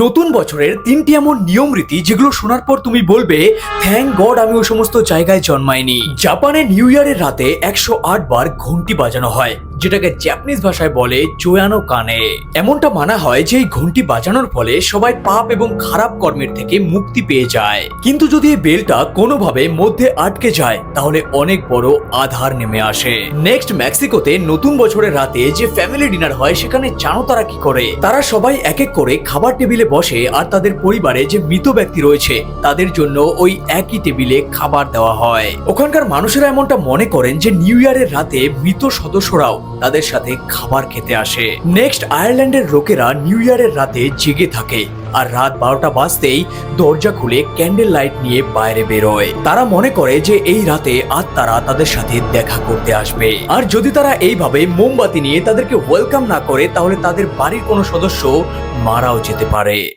নতুন বছরের তিনটি এমন নিয়ম রীতি যেগুলো শোনার পর তুমি বলবে, থ্যাংক গড আমি ওই সমস্ত জায়গায় জন্মাইনি। জাপানে নিউ ইয়ারের রাতে একশো আট বার ঘন্টি বাজানো হয়। যেটাকে জ্যাপানিজ ভাষায় বলে চোয়ানো কানে। এমনটা মানা হয় যে এই ঘন্টি বাজানোর ফলে সবাই পাপ এবং খারাপ কর্মের থেকে মুক্তি পেয়ে যায়। কিন্তু যদি এই বেলটা কোনোভাবে মধ্যে আটকে যায়, তাহলে অনেক বড় আধার নেমে আসে। নেক্সট মেক্সিকোতে নতুন বছরের রাতে যে ফ্যামিলি ডিনার হয়, সেখানে জানো তারা কি করে? তারা সবাই এক এক করে খাবার টেবিলে বসে আর তাদের পরিবারে যে মৃত ব্যক্তি রয়েছে, তাদের জন্য ওই একই টেবিলে খাবার দেওয়া হয়। ওখানকার মানুষেরা এমনটা মনে করেন যে নিউ ইয়ারের রাতে মৃত সদস্যরাও তাদের সাথে খাবার খেতে আসে। নেক্সট আয়ারল্যান্ডের লোকেরা নিউ ইয়ারের রাতে জেগে থাকে আর রাত বারোটা বাজতেই দরজা খুলে ক্যান্ডেল লাইট নিয়ে বাইরে বেরোয়। তারা মনে করে যে এই রাতে আত্মারা তাদের সাথে দেখা করতে আসবে। আর যদি তারা এইভাবে মোমবাতি নিয়ে তাদেরকে ওয়েলকাম না করে, তাহলে তাদের বাড়ির কোনো সদস্য মারাও যেতে পারে।